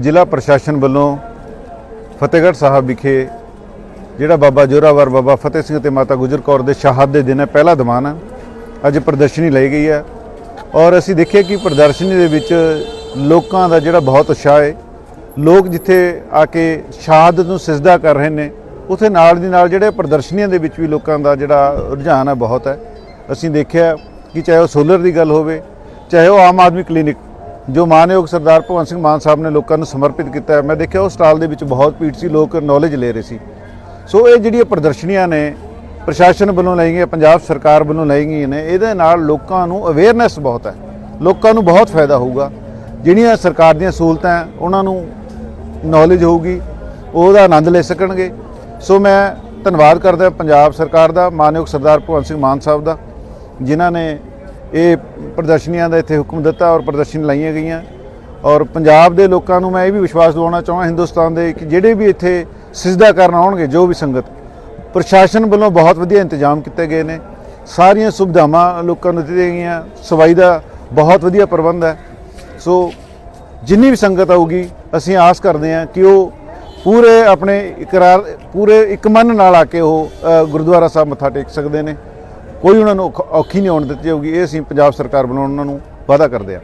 ਜ਼ਿਲ੍ਹਾ ਪ੍ਰਸ਼ਾਸਨ ਵੱਲੋਂ ਫਤਿਹਗੜ੍ਹ ਸਾਹਿਬ ਵਿਖੇ ਜਿਹੜਾ ਬਾਬਾ ਜੋਰਾਵਰ, ਬਾਬਾ ਫਤਿਹ ਸਿੰਘ ਤੇ ਮਾਤਾ ਗੁਜਰ ਕੌਰ ਦੇ ਸ਼ਹਾਦਤ ਦੇ ਦਿਨ ਹੈ, ਪਹਿਲਾ ਦੀਵਾਨ ਹੈ। ਅੱਜ ਪ੍ਰਦਰਸ਼ਨੀ ਲਈ ਗਈ ਹੈ। ਔਰ ਅਸੀਂ ਦੇਖਿਆ ਕਿ ਪ੍ਰਦਰਸ਼ਨੀ ਦੇ ਵਿੱਚ ਲੋਕਾਂ ਦਾ ਜਿਹੜਾ ਬਹੁਤ ਉਤਸ਼ਾਹ ਹੈ। ਲੋਕ ਜਿੱਥੇ ਆ ਕੇ ਸ਼ਹਾਦਤ ਨੂੰ ਸਿਜਦਾ ਕਰ ਰਹੇ ਨੇ, ਉਥੇ ਨਾਲ ਦੀ ਨਾਲ ਜਿਹੜੇ ਪ੍ਰਦਰਸ਼ਨੀਆਂ ਦੇ ਵਿੱਚ ਵੀ ਲੋਕਾਂ ਦਾ ਜਿਹੜਾ ਰੁਝਾਨ ਹੈ, ਬਹੁਤ ਹੈ। ਅਸੀਂ ਦੇਖਿਆ ਕਿ ਚਾਹੇ ਉਹ ਸੋਲਰ ਦੀ ਗੱਲ ਹੋਵੇ, ਚਾਹੇ ਉਹ ਆਮ ਆਦਮੀ ਕਲੀਨਿਕ ਜੋ ਮਾਨਯੋਗ ਸਰਦਾਰ ਭਗਵੰਤ ਸਿੰਘ ਮਾਨ ਸਾਹਿਬ ਨੇ ਲੋਕਾਂ ਨੂੰ ਸਮਰਪਿਤ ਕੀਤਾ ਹੈ, ਮੈਂ ਦੇਖਿਆ ਉਹ ਸਟਾਲ ਦੇ ਵਿੱਚ ਬਹੁਤ ਭੀੜ ਸੀ, ਲੋਕ ਨੌਲੇਜ ਲੈ ਰਹੇ ਸੀ। ਸੋ ਇਹ ਜਿਹੜੀਆਂ ਪ੍ਰਦਰਸ਼ਨੀਆਂ ਨੇ, ਪ੍ਰਸ਼ਾਸਨ ਵੱਲੋਂ ਲਈ ਗਈਆਂ, ਪੰਜਾਬ ਸਰਕਾਰ ਵੱਲੋਂ ਲਈ ਗਈਆਂ ਨੇ, ਇਹਦੇ ਨਾਲ ਲੋਕਾਂ ਨੂੰ ਅਵੇਅਰਨੈਸ ਬਹੁਤ ਹੈ। ਲੋਕਾਂ ਨੂੰ ਬਹੁਤ ਫਾਇਦਾ ਹੋਊਗਾ। ਜਿਹੜੀਆਂ ਸਰਕਾਰ ਦੀਆਂ ਸਹੂਲਤਾਂ ਉਹਨਾਂ ਨੂੰ ਨੌਲੇਜ ਹੋਊਗੀ, ਉਹਦਾ ਆਨੰਦ ਲੈ ਸਕਣਗੇ। ਸੋ ਮੈਂ ਧੰਨਵਾਦ ਕਰਦਾ ਪੰਜਾਬ ਸਰਕਾਰ ਦਾ, ਮਾਨਯੋਗ ਸਰਦਾਰ ਭਗਵੰਤ ਸਿੰਘ ਮਾਨ ਸਾਹਿਬ ਦਾ, ਜਿਨ੍ਹਾਂ ਨੇ ਇਹ ਪ੍ਰਦਰਸ਼ਨੀਆਂ ਦਾ ਇੱਥੇ ਹੁਕਮ ਦਿੱਤਾ ਔਰ ਪ੍ਰਦਰਸ਼ਨ ਲਾਈਆਂ ਗਈਆਂ। ਔਰ ਪੰਜਾਬ ਦੇ ਲੋਕਾਂ ਨੂੰ ਮੈਂ ਇਹ ਵੀ ਵਿਸ਼ਵਾਸ ਦਿਵਾਉਣਾ ਚਾਹੁੰਦਾ, ਹਿੰਦੁਸਤਾਨ ਦੇ ਕਿ ਜਿਹੜੇ ਵੀ ਇੱਥੇ ਸਿਜਦਾ ਕਰਨ ਆਉਣਗੇ, ਜੋ ਵੀ ਸੰਗਤ, ਪ੍ਰਸ਼ਾਸਨ ਵੱਲੋਂ ਬਹੁਤ ਵਧੀਆ ਇੰਤਜ਼ਾਮ ਕੀਤੇ ਗਏ ਨੇ। ਸਾਰੀਆਂ ਸੁਵਿਧਾਵਾਂ ਲੋਕਾਂ ਨੂੰ ਦਿੱਤੀਆਂ ਗਈਆਂ ਸਵਾਈ ਦਾ ਬਹੁਤ ਵਧੀਆ ਪ੍ਰਬੰਧ ਹੈ। ਸੋ ਜਿੰਨੀ ਵੀ ਸੰਗਤ ਆਊਗੀ, ਅਸੀਂ ਆਸ ਕਰਦੇ ਹਾਂ ਕਿ ਉਹ ਪੂਰੇ ਆਪਣੇ ਇਕਰਾਰ, ਪੂਰੇ ਇੱਕ ਮਨ ਨਾਲ ਆ ਕੇ ਉਹ ਗੁਰਦੁਆਰਾ ਸਾਹਿਬ ਮੱਥਾ ਟੇਕ ਸਕਦੇ ਨੇ। ਕੋਈ ਉਹਨਾਂ ਨੂੰ ਔਖ- ਔਖੀ ਨਹੀਂ ਆਉਣ ਦਿੱਤੀ ਜਾਊਗੀ। ਇਹ ਅਸੀਂ ਪੰਜਾਬ ਸਰਕਾਰ ਵੱਲੋਂ ਉਹਨਾਂ ਨੂੰ ਵਾਅਦਾ ਕਰਦੇ ਹਾਂ।